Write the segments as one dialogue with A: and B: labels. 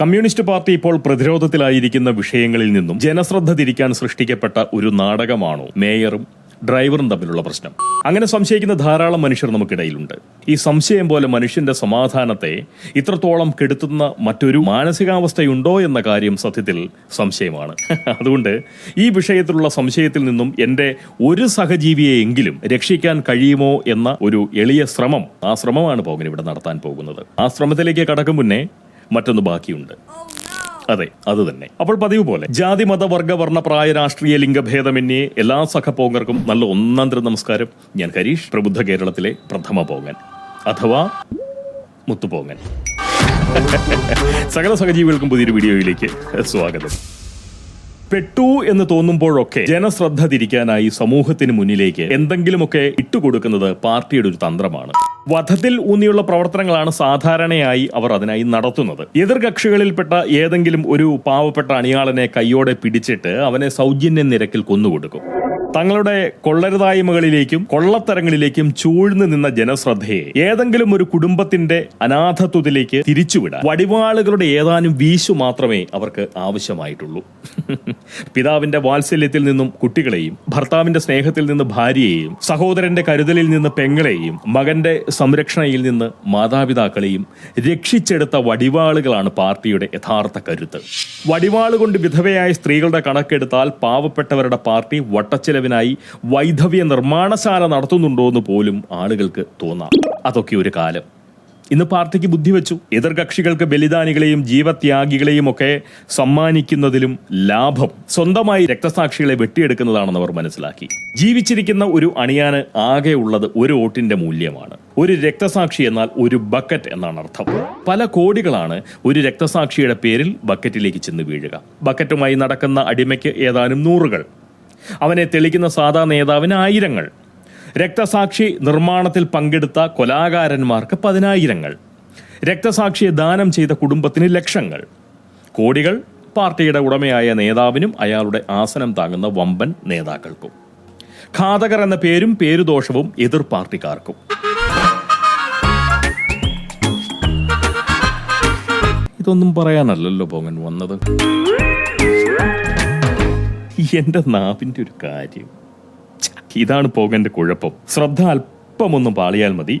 A: Communist party ഇപ്പോൾ പ്രതിരോധത്തിലായിരിക്കുന്ന വിഷയങ്ങളിൽ നിന്നും ജനശ്രദ്ധ തിരിക്കാൻ സൃഷ്ടിക്കപ്പെട്ട ഒരു നാടകമാണോ മേയറും ഡ്രൈവറും തമ്മിലുള്ള പ്രശ്നം? അങ്ങനെ സംശയിക്കുന്ന ധാരാളം മനുഷ്യർ നമുക്കിടയിലുണ്ട്. ഈ സംശയം പോലെ മനുഷ്യന്റെ സമാധാനത്തെ ഇത്രത്തോളം കെടുത്തുന്ന മറ്റൊരു മാനസികാവസ്ഥയുണ്ടോ എന്ന കാര്യം സത്യത്തിൽ സംശയമാണ്. അതുകൊണ്ട് ഈ വിഷയത്തിലുള്ള സംശയത്തിൽ നിന്നും എന്റെ ഒരു സഹജീവിയെയെങ്കിലും രക്ഷിക്കാൻ കഴിയുമോ എന്ന ഒരു എളിയ ശ്രമം ആ ശ്രമമാണ് പോകൻ ഇവിടെ നടത്താൻ പോകുന്നത്. ആ ശ്രമത്തിലേക്ക് കടക്കും മുന്നേ മറ്റൊന്ന് ബാക്കിയുണ്ട്. അതെ അത് തന്നെ. അപ്പോൾ പതിവ് പോലെ ജാതി മത വർഗ വർണ പ്രായ രാഷ്ട്രീയ ലിംഗഭേദമന്യേ എല്ലാ സഹപോങ്ങർക്കും നല്ല ഒന്നാം തരം നമസ്കാരം. ഞാൻ ഹരീഷ് പ്രബുദ്ധ കേരളത്തിലെ പ്രഥമ പോങ്ങൻ. അഥവാ മുത്തുപോങ്ങൻ. സകല സഹജീവികൾക്കും പുതിയൊരു വീഡിയോയിലേക്ക് സ്വാഗതം. പെട്ടു എന്ന് തോന്നുമ്പോഴൊക്കെ ജനശ്രദ്ധ തിരിക്കാനായി സമൂഹത്തിന് മുന്നിലേക്ക് എന്തെങ്കിലുമൊക്കെ ഇട്ടുകൊടുക്കുന്നത് പാർട്ടിയുടെ ഒരു തന്ത്രമാണ്. വധത്തിൽ ഊന്നിയുള്ള പ്രവർത്തനങ്ങളാണ് സാധാരണയായി അവർ അതിനായി നടത്തുന്നത്. എതിർകക്ഷികളിൽപ്പെട്ട ഏതെങ്കിലും ഒരു പാവപ്പെട്ട അണിയാളനെ കൈയോടെ പിടിച്ചിട്ട് അവനെ സൗജന്യ നിരക്കിൽ കൊന്നുകൊടുക്കും. തങ്ങളുടെ കൊള്ളരുതായ്മകളിലേക്കും കൊള്ളത്തരങ്ങളിലേക്കും ചൂഴ്ന്നു നിന്ന ജനശ്രദ്ധയെ ഏതെങ്കിലും ഒരു കുടുംബത്തിന്റെ അനാഥത്വത്തിലേക്ക് തിരിച്ചുവിടാൻ വടിവാളുകളുടെ ഏതാനും വീശു മാത്രമേ അവർക്ക് ആവശ്യമായിട്ടുള്ളൂ. പിതാവിന്റെ വാത്സല്യത്തിൽ നിന്നും കുട്ടികളെയും ഭർത്താവിന്റെ സ്നേഹത്തിൽ നിന്ന് ഭാര്യയെയും സഹോദരന്റെ കരുതലിൽ നിന്ന് പെങ്ങളെയും മകന്റെ സംരക്ഷണയിൽ നിന്ന് മാതാപിതാക്കളെയും രക്ഷിച്ചെടുത്ത വടിവാളുകളാണ് പാർട്ടിയുടെ യഥാർത്ഥ കരുത്ത്. വടിവാളുകൊണ്ട് വിധവയായ സ്ത്രീകളുടെ കണക്കെടുത്താൽ പാവപ്പെട്ടവരുടെ പാർട്ടി വട്ടച്ചെലവിനായി വൈധവ്യ നിർമ്മാണശാല നടത്തുന്നുണ്ടോ എന്ന് പോലും ആളുകൾക്ക് തോന്നാം. അതൊക്കെ ഒരു കാലം. ഇന്ന് പാർട്ടിക്ക് ബുദ്ധി വെച്ചു. എതിർകക്ഷികൾക്ക് ബലിദാനികളെയും ജീവത്യാഗികളെയും ഒക്കെ സമ്മാനിക്കുന്നതിലും ലാഭം സ്വന്തമായി രക്തസാക്ഷികളെ വെട്ടിയെടുക്കുന്നതാണെന്ന് അവർ മനസ്സിലാക്കി. ജീവിച്ചിരിക്കുന്ന ഒരു അണിയാന് ആകെ ഉള്ളത് ഒരു വോട്ടിന്റെ മൂല്യമാണ്. ഒരു രക്തസാക്ഷി എന്നാൽ ഒരു ബക്കറ്റ് എന്നാണ് അർത്ഥം. പല കോടികളാണ് ഒരു രക്തസാക്ഷിയുടെ പേരിൽ ബക്കറ്റിലേക്ക് ചെന്ന് വീഴുക. ബക്കറ്റുമായി നടക്കുന്ന അടിമയ്ക്ക് ഏതാനും നൂറുകൾ. അവനെ തെളിക്കുന്ന സാധാ നേതാവിന് ആയിരങ്ങൾ. രക്തസാക്ഷി നിർമ്മാണത്തിൽ പങ്കെടുത്ത കൊലാകാരന്മാർക്ക് പതിനായിരങ്ങൾ. രക്തസാക്ഷിയെ ദാനം ചെയ്ത കുടുംബത്തിന് ലക്ഷങ്ങൾ. കോടികൾ പാർട്ടിയുടെ ഉടമയായ നേതാവിനും അയാളുടെ ആസനം താങ്ങുന്ന വമ്പൻ നേതാക്കൾക്കും. ഘാതകർ എന്ന പേരും പേരുദോഷവും എതിർ പാർട്ടിക്കാർക്കും. ഇതൊന്നും പറയാനല്ലല്ലോ പോങ്ങൻ വന്നത്. എന്റെ നാവിന്റെ ഒരു കാര്യം. ഇതാണ് പോകന്റെ കുഴപ്പം. ശ്രദ്ധ അല്പമൊന്നും പാളിയാൽ മതി.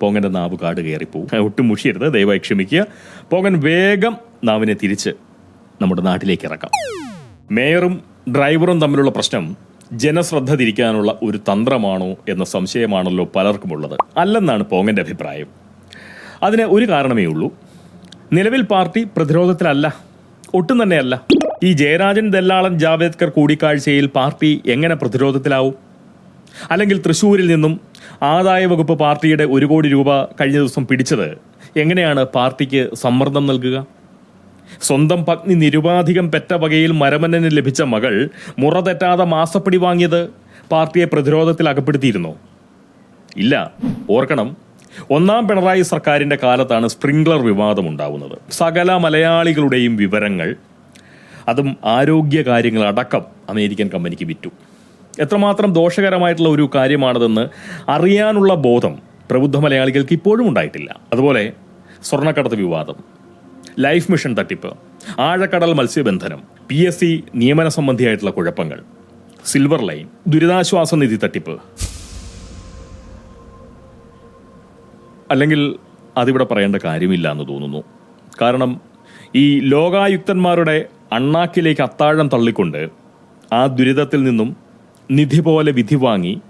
A: പോങ്ങന്റെ നാവ് കാട് കയറിപ്പോവും. ഒട്ടും മുഷിയരുത് ദയവായി ക്ഷമിക്കുക. പോങ്ങൻ വേഗം നാവിനെ തിരിച്ച് നമ്മുടെ നാട്ടിലേക്ക് ഇറക്കാം. മേയറും ഡ്രൈവറും തമ്മിലുള്ള പ്രശ്നം ജനശ്രദ്ധ തിരിക്കാനുള്ള ഒരു തന്ത്രമാണോ എന്ന സംശയമാണല്ലോ പലർക്കുമുള്ളത്. അല്ലെന്നാണ് പോങ്ങന്റെ അഭിപ്രായം. അതിന് ഒരു കാരണമേ ഉള്ളൂ. നിലവിൽ പാർട്ടി പ്രതിരോധത്തിലല്ല ഒട്ടും തന്നെയല്ല. ഈ ജയരാജൻ ദല്ലാളൻ ജാവേദ്കർ കൂടിക്കാഴ്ചയിൽ പാർട്ടി എങ്ങനെ പ്രതിരോധത്തിലാവും? അല്ലെങ്കിൽ തൃശ്ശൂരിൽ നിന്നും ആദായ വകുപ്പ് പാർട്ടിയുടെ ഒരു കോടി രൂപ കഴിഞ്ഞ ദിവസം പിടിച്ചത് എങ്ങനെയാണ് പാർട്ടിക്ക് സമ്മർദ്ദം നൽകുക? സ്വന്തം പത്നി നിരുപാധികം പെറ്റ വകയിൽ മരമന്നന് ലഭിച്ച മകൾ മുറ തെറ്റാതെ മാസപ്പടി വാങ്ങിയത് പാർട്ടിയെ പ്രതിരോധത്തിൽ അകപ്പെടുത്തിയിരുന്നോ? ഇല്ല. ഓർക്കണം ഒന്നാം പിണറായി സർക്കാരിന്റെ കാലത്താണ് സ്പ്രിംഗ്ലർ വിവാദം ഉണ്ടാവുന്നത് സകല മലയാളികളുടെയും വിവരങ്ങൾ അതും ആരോഗ്യ കാര്യങ്ങളടക്കം അമേരിക്കൻ കമ്പനിക്ക് വിറ്റു. എത്രമാത്രം ദോഷകരമായിട്ടുള്ള ഒരു കാര്യമാണതെന്ന് അറിയാനുള്ള ബോധം പ്രബുദ്ധ മലയാളികൾക്ക് ഇപ്പോഴും ഉണ്ടായിട്ടില്ല. അതുപോലെ സ്വർണക്കടത്ത് വിവാദം ലൈഫ് മിഷൻ തട്ടിപ്പ് ആഴക്കടൽ മത്സ്യബന്ധനം പി എസ് സി നിയമന സംബന്ധിയായിട്ടുള്ള കുഴപ്പങ്ങൾ സിൽവർ ലൈൻ ദുരിതാശ്വാസ നിധി തട്ടിപ്പ്. അല്ലെങ്കിൽ അതിവിടെ പറയേണ്ട കാര്യമില്ല എന്ന് തോന്നുന്നു. കാരണം ഈ ലോകായുക്തന്മാരുടെ അണ്ണാക്കിലേക്ക് അത്താഴം തള്ളിക്കൊണ്ട് ആ ദുരിതത്തിൽ നിന്നും നിധി പോലെ വിധി വാങ്ങി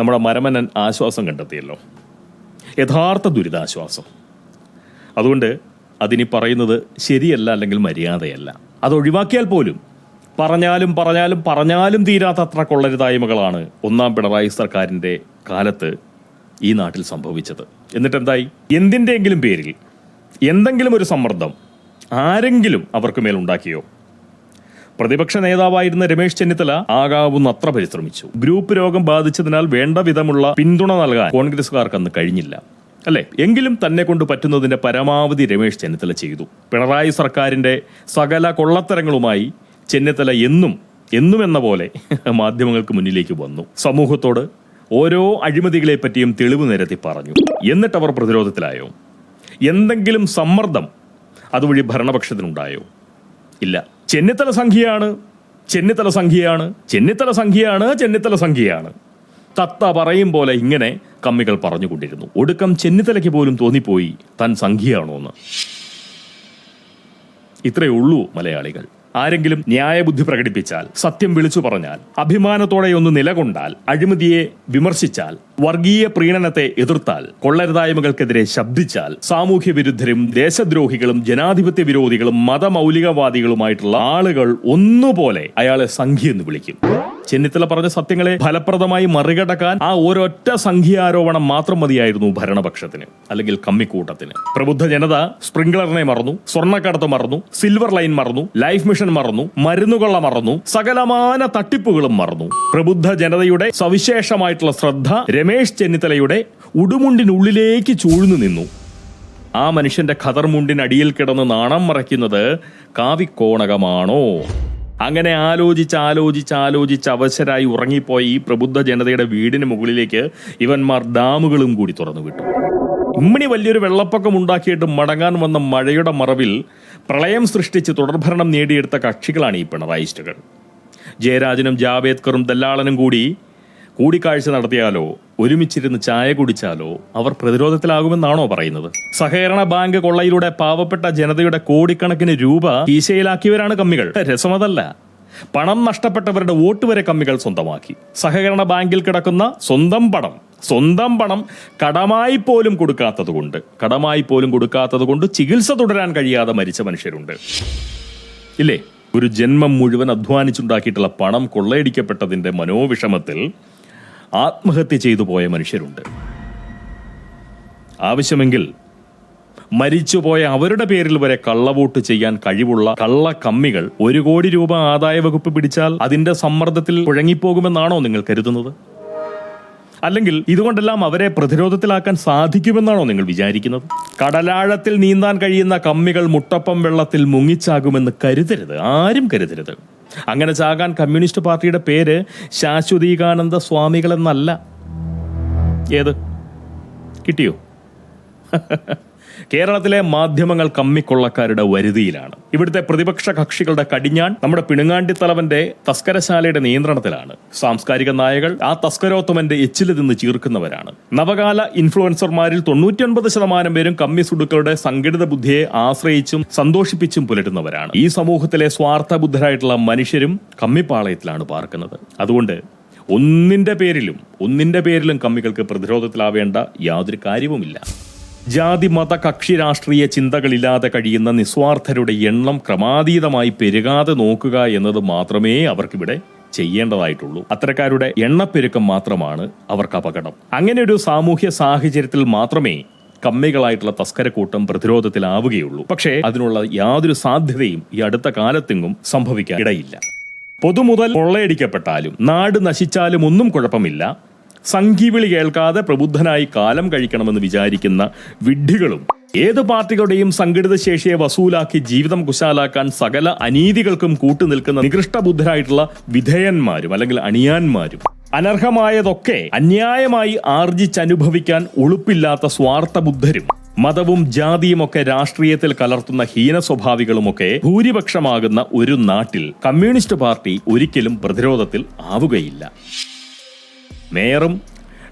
A: നമ്മുടെ മരമനൻ ആശ്വാസം കണ്ടെത്തിയല്ലോ. യഥാർത്ഥ ദുരിതാശ്വാസം. അതുകൊണ്ട് അതിനി പറയുന്നത് ശരിയല്ല അല്ലെങ്കിൽ മര്യാദയല്ല. അത് ഒഴിവാക്കിയാൽ പോലും പറഞ്ഞാലും പറഞ്ഞാലും പറഞ്ഞാലും തീരാത്തത്ര കൊള്ളരുതായ്മകളാണ് ഒന്നാം പിണറായി സർക്കാരിന്റെ കാലത്ത് ഈ നാട്ടിൽ സംഭവിച്ചത്. എന്നിട്ടെന്തായി? എന്തിന്റെയെങ്കിലും പേരിൽ എന്തെങ്കിലും ഒരു സമ്മർദ്ദം ആരെങ്കിലും അവർക്ക് മേൽ ഉണ്ടാക്കിയോ പ്രതിപക്ഷ നേതാവായിരുന്ന രമേശ് ചെന്നിത്തല ആകാവുന്നത്ര പരിശ്രമിച്ചു. ഗ്രൂപ്പ് രോഗം ബാധിച്ചതിനാൽ വേണ്ട വിധമുള്ള പിന്തുണ നൽകാൻ കോൺഗ്രസുകാർക്ക് അന്ന് കഴിഞ്ഞില്ല. അല്ലെ? എങ്കിലും തന്നെ കൊണ്ട് പറ്റുന്നതിന്റെ പരമാവധി രമേശ് ചെന്നിത്തല ചെയ്തു. പിണറായി സർക്കാരിന്റെ സകല കൊള്ളത്തരങ്ങളുമായി ചെന്നിത്തല എന്നും എന്നും എന്ന പോലെ മാധ്യമങ്ങൾക്ക് മുന്നിലേക്ക് വന്നു. സമൂഹത്തോട് ഓരോ അഴിമതികളെ പറ്റിയും തെളിവ് നിരത്തി പറഞ്ഞു. എന്നിട്ട് അവർ പ്രതിരോധത്തിലായോ? എന്തെങ്കിലും സമ്മർദ്ദം അതുവഴി ഭരണപക്ഷത്തിനുണ്ടായോ? ഇല്ല. ചെന്നിത്തല സംഖ്യയാണ് ചെന്നിത്തല സംഖ്യയാണ് ചെന്നിത്തല സംഖ്യയാണ് ചെന്നിത്തല സംഖ്യയാണ്. തത്ത പറയും പോലെ ഇങ്ങനെ കമ്മികൾ പറഞ്ഞുകൊണ്ടിരുന്നു. ഒടുക്കം ചെന്നിത്തലയ്ക്ക് പോലും തോന്നിപ്പോയി താൻ സംഖ്യയാണോ എന്ന് ഇത്രയേ ഉള്ളൂ മലയാളികൾ. ആരെങ്കിലും ന്യായബുദ്ധി പ്രകടിപ്പിച്ചാൽ സത്യം വിളിച്ചു പറഞ്ഞാൽ അഭിമാനത്തോടെ ഒന്ന് നിലകൊണ്ടാൽ അഴിമതിയെ വിമർശിച്ചാൽ വർഗീയ പ്രീണനത്തെ എതിർത്താൽ കൊള്ളരുതായ്മകൾക്കെതിരെ ശബ്ദിച്ചാൽ സാമൂഹ്യ വിരുദ്ധരും ദേശദ്രോഹികളും ജനാധിപത്യ വിരോധികളും മതമൗലികവാദികളുമായിട്ടുള്ള ആളുകൾ ഒന്നുപോലെ അയാളെ സംഖ്യ എന്ന് വിളിക്കും. ചെന്നിത്തല പറഞ്ഞ സത്യങ്ങളെ ഫലപ്രദമായി മറികടക്കാൻ ആ ഒരൊറ്റ സംഖ്യാരോപണം മാത്രം മതിയായിരുന്നു ഭരണപക്ഷത്തിന് അല്ലെങ്കിൽ കമ്മിക്കൂട്ടത്തിന്. പ്രബുദ്ധ ജനത സ്പ്രിംഗ്ലറിനെ മറന്നു സ്വർണക്കടത്ത് മറന്നു സിൽവർ ലൈൻ മറന്നു ലൈഫ് മിഷൻ മറന്നു മരുന്നുകൊള്ള മറന്നു സകലമാന തട്ടിപ്പുകളും മറന്നു. പ്രബുദ്ധ ജനതയുടെ സവിശേഷമായിട്ടുള്ള ശ്രദ്ധ രമേശ് ചെന്നിത്തലയുടെ ഉടുമുണ്ടിനുള്ളിലേക്ക് ചൂഴ്ന്നു നിന്നു. ആ മനുഷ്യന്റെ ഖദർമുണ്ടിനടിയിൽ കിടന്ന് നാണം മറയ്ക്കുന്നത് കാവിക്കോണകമാണോ? അങ്ങനെ ആലോചിച്ച് ആലോചിച്ച് ആലോചിച്ച് അവശരായി ഉറങ്ങിപ്പോയി ഈ പ്രബുദ്ധ ജനതയുടെ വീടിന് മുകളിലേക്ക് ഇവന്മാർ ഡാമുകളും കൂടി തുറന്നു വിട്ടു ഇമ്മണി വലിയൊരു വെള്ളപ്പൊക്കം ഉണ്ടാക്കിയിട്ട് മടങ്ങാൻ വന്ന മഴയുടെ മറവിൽ പ്രളയം സൃഷ്ടിച്ച് തുടർഭരണം നേടിയെടുത്ത കക്ഷികളാണ് ഈ പിണറായിസ്റ്റുകൾ ജയരാജനും ജാവേദ്കറും ദല്ലാളനും കൂടി കൂടിക്കാഴ്ച നടത്തിയാലോ ഒരുമിച്ചിരുന്ന് ചായ കുടിച്ചാലോ അവർ പ്രതിരോധത്തിലാകുമെന്നാണോ പറയുന്നത്? സഹകരണ ബാങ്ക് കൊള്ളയിലൂടെ പാവപ്പെട്ട ജനതയുടെ കോടിക്കണക്കിന് രൂപ കീശയിലാക്കിയവരാണ് കമ്മികൾ. രസമതല്ല. പണം നഷ്ടപ്പെട്ടവരുടെ വോട്ട് വരെ കമ്മികൾ സ്വന്തമാക്കി. സഹകരണ ബാങ്കിൽ കിടക്കുന്ന സ്വന്തം പണം സ്വന്തം പണം കടമായി പോലും കൊടുക്കാത്തതുകൊണ്ട് കടമായി പോലും കൊടുക്കാത്തതുകൊണ്ട് ചികിത്സ തുടരാൻ കഴിയാതെ മരിച്ച മനുഷ്യരുണ്ട്. ഇല്ലേ? ഒരു ജന്മം മുഴുവൻ അധ്വാനിച്ചുണ്ടാക്കിയിട്ടുള്ള പണം കൊള്ളയടിക്കപ്പെട്ടതിന്റെ മനോവിഷമത്തിൽ ആത്മഹത്യ ചെയ്തു പോയ മനുഷ്യരുണ്ട്. ആവശ്യമെങ്കിൽ മരിച്ചുപോയ അവരുടെ പേരിൽ വരെ കള്ളവോട്ട് ചെയ്യാൻ കഴിവുള്ള കള്ള കമ്മികൾ ഒരു കോടി രൂപ ആദായ വകുപ്പ് പിടിച്ചാൽ അതിന്റെ സമ്മർദ്ദത്തിൽ കുഴങ്ങിപ്പോകുമെന്നാണോ നിങ്ങൾ കരുതുന്നത്? അല്ലെങ്കിൽ ഇതുകൊണ്ടെല്ലാം അവരെ പ്രതിരോധത്തിലാക്കാൻ സാധിക്കുമെന്നാണോ നിങ്ങൾ വിചാരിക്കുന്നത്? കടലാഴത്തിൽ നീന്താൻ കഴിയുന്ന കമ്മികൾ മുട്ടപ്പം വെള്ളത്തിൽ മുങ്ങിച്ചാകുമെന്ന് കരുതരുത്. ആരും കരുതരുത്. അങ്ങനെ ചാകാൻ കമ്മ്യൂണിസ്റ്റ് പാർട്ടിയുടെ പേര് ശാശ്വതീകാനന്ദ സ്വാമികളെന്നല്ല. ഏത്? കിട്ടിയോ? കേരളത്തിലെ മാധ്യമങ്ങൾ കമ്മിക്കൊള്ളക്കാരുടെ വരുതിയിലാണ്. ഇവിടുത്തെ പ്രതിപക്ഷ കക്ഷികളുടെ കടിഞ്ഞാൺ നമ്മുടെ പിണുങ്ങാണ്ടി തലവന്റെ തസ്കരശാലയുടെ നിയന്ത്രണത്തിലാണ്. സാംസ്കാരിക നായകൾ ആ തസ്കരോത്തമന്റെ എച്ചിൽ നിന്ന് ചീർക്കുന്നവരാണ്. നവകാല ഇൻഫ്ലുവൻസർമാരിൽ തൊണ്ണൂറ്റിയൊൻപത് ശതമാനം പേരും കമ്മി സുഡുക്കളുടെ സംഘടിത ബുദ്ധിയെ ആശ്രയിച്ചും സന്തോഷിപ്പിച്ചും പുലരുന്നവരാണ്. ഈ സമൂഹത്തിലെ സ്വാർത്ഥബുദ്ധരായിട്ടുള്ള മനുഷ്യരും കമ്മിപ്പാളയത്തിലാണ് പാർക്കുന്നത്. അതുകൊണ്ട് ഒന്നിന്റെ പേരിലും ഒന്നിന്റെ പേരിലും കമ്മികൾക്ക് പ്രതിരോധത്തിലാവേണ്ട യാതൊരു കാര്യവുമില്ല. ജാതി മത കക്ഷി രാഷ്ട്രീയ ചിന്തകളില്ലാതെ കഴിയുന്ന നിസ്വാർത്ഥരുടെ എണ്ണം ക്രമാതീതമായി പെരുകാതെ നോക്കുക എന്നത് മാത്രമേ അവർക്കിവിടെ ചെയ്യേണ്ടതായിട്ടുള്ളൂ. അത്തരക്കാരുടെ എണ്ണപ്പെരുക്കം മാത്രമാണ് അവർക്ക് അപകടം. അങ്ങനെ ഒരു സാമൂഹ്യ സാഹചര്യത്തിൽ മാത്രമേ കമ്മികളായിട്ടുള്ള തസ്കരക്കൂട്ടം പ്രതിരോധത്തിലാവുകയുള്ളൂ. പക്ഷേ അതിനുള്ള യാതൊരു സാധ്യതയും ഈ അടുത്ത കാലത്തെങ്ങും സംഭവിക്കാൻ ഇടയില്ല. പൊതുമുതൽ കൊള്ളയടിക്കപ്പെട്ടാലും നാട് നശിച്ചാലും ഒന്നും കുഴപ്പമില്ല. സംഘിവിളി കേൾക്കാതെ പ്രബുദ്ധനായി കാലം കഴിക്കണമെന്ന് വിചാരിക്കുന്ന വിഡ്ഢികളും ഏത് പാർട്ടികളുടെയും സംഘടിത ശേഷിയെ വസൂലാക്കി ജീവിതം കുശാലാക്കാൻ സകല അനീതികൾക്കും കൂട്ടുനിൽക്കുന്ന നികൃഷ്ടബുദ്ധരായിട്ടുള്ള വിധേയന്മാരും അല്ലെങ്കിൽ അണിയാന്മാരും. അനർഹമായതൊക്കെ അന്യായമായി ആർജിച്ചനുഭവിക്കാൻ ഉളുപ്പില്ലാത്ത സ്വാർത്ഥബുദ്ധരും മതവും ജാതിയുമൊക്കെ രാഷ്ട്രീയത്തിൽ കലർത്തുന്ന ഹീന സ്വഭാവികളുമൊക്കെ ഭൂരിപക്ഷമാകുന്ന ഒരു നാട്ടിൽ കമ്മ്യൂണിസ്റ്റ് പാർട്ടി ഒരിക്കലും പ്രതിരോധത്തിൽ ആവുകയില്ല. മേയറും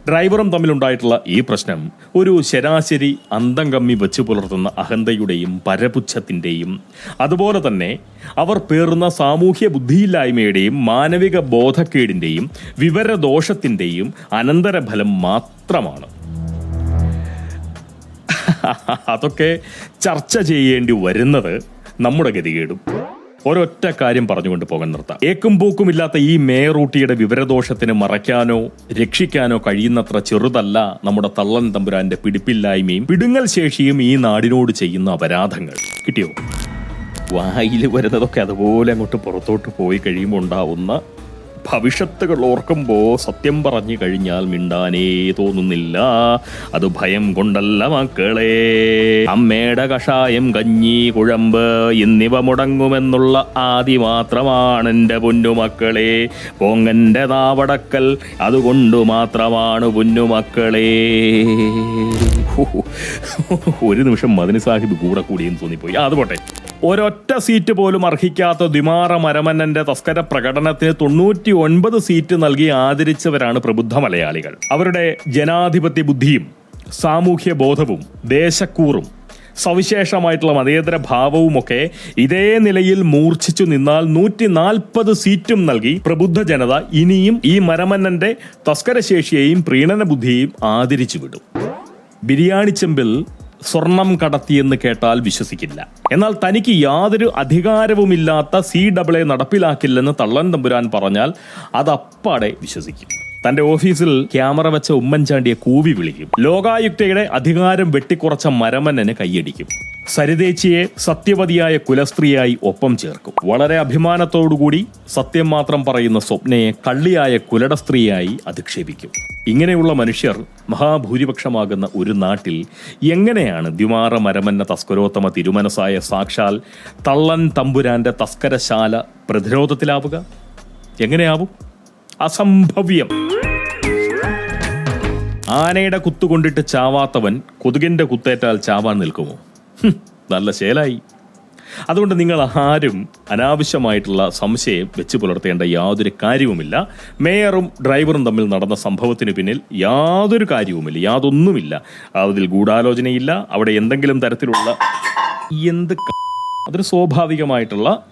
A: ഡ്രൈവറും തമ്മിലുണ്ടായിട്ടുള്ള ഈ പ്രശ്നം ഒരു ശരാശരി അന്തം കമ്മി വെച്ച് പുലർത്തുന്ന അഹന്തയുടെയും പരപുച്ഛത്തിന്റെയും അതുപോലെ തന്നെ അവർ പേറുന്ന സാമൂഹ്യ ബുദ്ധിയില്ലായ്മയുടെയും മാനവിക ബോധക്കേടിന്റെയും വിവരദോഷത്തിന്റെയും അനന്തരഫലം മാത്രമാണ്. അതൊക്കെ ചർച്ച ചെയ്യേണ്ടി വരുന്നത് നമ്മുടെ ഗതികേടും. ഒരൊറ്റ കാര്യം പറഞ്ഞുകൊണ്ട് പോകാൻ നിർത്താം. ഏക്കും പൂക്കും ഇല്ലാത്ത ഈ മേറൂട്ടിയുടെ വിവരദോഷത്തിന് മറയ്ക്കാനോ രക്ഷിക്കാനോ കഴിയുന്നത്ര ചെറുതല്ല നമ്മുടെ തള്ളൻ തമ്പുരാന്റെ പിടിപ്പില്ലായ്മയും പിടുങ്ങൽ ശേഷിയും ഈ നാടിനോട് ചെയ്യുന്ന അപരാധങ്ങൾ. കിട്ടിയോ? വായിൽ വരുന്നതൊക്കെ അതുപോലെ അങ്ങോട്ട് പുറത്തോട്ട് പോയി കഴിയുമ്പോൾ ഉണ്ടാവുന്ന ഭവിഷ്യത്തുകൾ ഓർക്കുമ്പോൾ സത്യം പറഞ്ഞു കഴിഞ്ഞാൽ മിണ്ടാനേ തോന്നുന്നില്ല. അത് ഭയം കൊണ്ടല്ല മക്കളെ. അമ്മയുടെ കഷായം കഞ്ഞി കുഴമ്പ് എന്നിവ മുടങ്ങുമെന്നുള്ള ആദി മാത്രമാണ് എന്റെ പൊന്നുമക്കളെ പൊങ്ങന്റെ നാവടക്കൽ അതുകൊണ്ട് മാത്രമാണ് പൊന്നുമക്കളെ ഒരു നിമിഷം മദനി സാഹിബ് കൂടെ കൂടിയെന്ന് തോന്നിപ്പോയി. അത് പോട്ടെ. ഒരൊറ്റ സീറ്റ് പോലും അർഹിക്കാത്ത ദ്വിമാറ മരമന്നന്റെ തസ്കര പ്രകടനത്തിന് തൊണ്ണൂറ്റി ഒൻപത് സീറ്റ് നൽകി ആദരിച്ചവരാണ് പ്രബുദ്ധ മലയാളികൾ. അവരുടെ ജനാധിപത്യ ബുദ്ധിയും സാമൂഹ്യ ബോധവും ദേശക്കൂറും സവിശേഷമായിട്ടുള്ള മതേതര ഭാവവുമൊക്കെ ഇതേ നിലയിൽ മൂർച്ഛിച്ചു നിന്നാൽ നൂറ്റി നാൽപ്പത് സീറ്റും നൽകി പ്രബുദ്ധ ജനത ഇനിയും ഈ മരമന്നന്റെ തസ്കരശേഷിയെയും പ്രീണന ബുദ്ധിയെയും ആദരിച്ചു വിടും ബിരിയാണി ചെമ്പിൽ സ്വർണം കടത്തിയെന്ന് കേട്ടാൽ വിശ്വസിക്കില്ല. എന്നാൽ തനിക്ക് യാതൊരു അധികാരവുമില്ലാത്ത സി ഡബിൾ എ നടപ്പിലാക്കില്ലെന്ന് തള്ളൻ തമ്പുരാൻ പറഞ്ഞാൽ അത് വിശ്വസിക്കും. തന്റെ ഓഫീസിൽ ക്യാമറ വെച്ച ഉമ്മൻചാണ്ടിയെ കൂവി വിളിക്കും. ലോകായുക്തയുടെ അധികാരം വെട്ടിക്കുറച്ച മരമന്നന് കൈയടിക്കും. സരിതേച്ചിയെ സത്യവതിയായ കുലസ്ത്രീയായി ഒപ്പം ചേർക്കും. വളരെ അഭിമാനത്തോടുകൂടി സത്യം മാത്രം പറയുന്ന സ്വപ്നയെ കള്ളിയായ കുലട സ്ത്രീയായി അധിക്ഷേപിക്കും. ഇങ്ങനെയുള്ള മനുഷ്യർ മഹാഭൂരിപക്ഷമാകുന്ന ഒരു നാട്ടിൽ എങ്ങനെയാണ് ദ്വിമാറ മരമന്ന തസ്കരോത്തമ തിരുമനസായ സാക്ഷാൽ തള്ളൻ തമ്പുരാന്റെ തസ്കരശാല പ്രതിരോധത്തിലാവുക? എങ്ങനെയാവും? അസംഭവ്യം. ആനയുടെ കുത്തുകൊണ്ടിട്ട് ചാവാത്തവൻ കൊതുകിന്റെ കുത്തേറ്റാൽ ചാവാൻ നിൽക്കുമോ? നല്ല ശേലായി. അതുകൊണ്ട് നിങ്ങൾ ആരും അനാവശ്യമായിട്ടുള്ള സംശയം വെച്ച് പുലർത്തേണ്ട യാതൊരു കാര്യവുമില്ല. മേയറും ഡ്രൈവറും തമ്മിൽ നടന്ന സംഭവത്തിന് പിന്നിൽ യാതൊരു കാര്യവുമില്ല യാതൊന്നുമില്ല. അതിൽ ഗൂഢാലോചനയില്ല. അവിടെ എന്തെങ്കിലും തരത്തിലുള്ള എന്ത് അതൊരു സ്വാഭാവികമായിട്ടുള്ള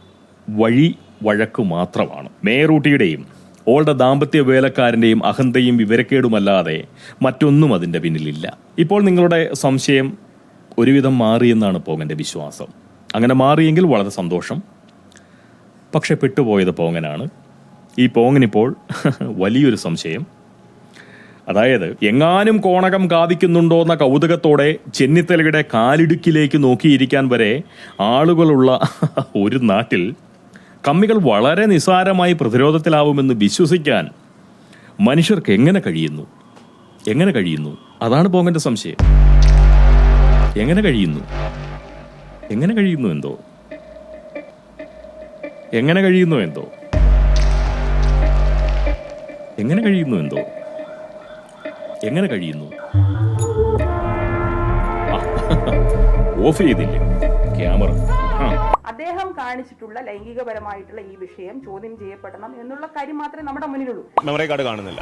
A: വഴി വഴക്ക് മാത്രമാണ്. മേയറൂട്ടിയുടെയും ഓളുടെ ദാമ്പത്യ വേലക്കാരന്റെയും അഹന്തയും വിവരക്കേടുമല്ലാതെ മറ്റൊന്നും അതിന്റെ പിന്നിലില്ല. ഇപ്പോൾ നിങ്ങളുടെ സംശയം ഒരുവിധം മാറിയെന്നാണ് പോകന്റെ വിശ്വാസം. അങ്ങനെ മാറിയെങ്കിൽ വളരെ സന്തോഷം. പക്ഷെ പെട്ടുപോയത് പോങ്ങനാണ്. ഈ പോങ്ങനിപ്പോൾ വലിയൊരു സംശയം. അതായത് എങ്ങാനും കോണകം കാതിക്കുന്നുണ്ടോന്ന കൗതുകത്തോടെ ചെന്നിത്തലയുടെ കാലിടുക്കിലേക്ക് നോക്കിയിരിക്കാൻ വരെ ആളുകളുള്ള ഒരു നാട്ടിൽ കമ്മികൾ വളരെ നിസാരമായി പ്രതിരോധത്തിലാവുമെന്ന് വിശ്വസിക്കാൻ മനുഷ്യർക്ക് എങ്ങനെ കഴിയുന്നു? എങ്ങനെ കഴിയുന്നു? അതാണ് പോങ്ങന്റെ സംശയം. എങ്ങനെ കഴിയുന്നു? എങ്ങനെ കഴിയുന്നു എന്തോ? എങ്ങനെ കഴിയുന്നു എന്തോ? എങ്ങനെ കഴിയുന്നു എന്തോ? എങ്ങനെ കഴിയുന്നു? ആ, ഓഫ് ചെയ്തില്ലേ? ക്യാമറ.
B: അദ്ദേഹം കാണിച്ചിട്ടുള്ള ലൈംഗികപരമായിട്ടുള്ള ഈ വിഷയം ചോദ്യം ചെയ്യപ്പെടണം എന്നുള്ള കാര്യം മാത്രമേ നമ്മുടെ മുന്നിലുള്ളൂ.
C: മെമ്മറി കാർഡ് കാണുന്നില്ല.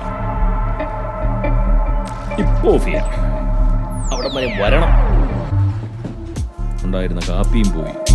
A: ഇപ്പൊ ഓഫ് ചെയ്യാം. അവിടെ വരെ വരണം. ഉണ്ടായിരുന്ന കാപ്പിയും പോയി.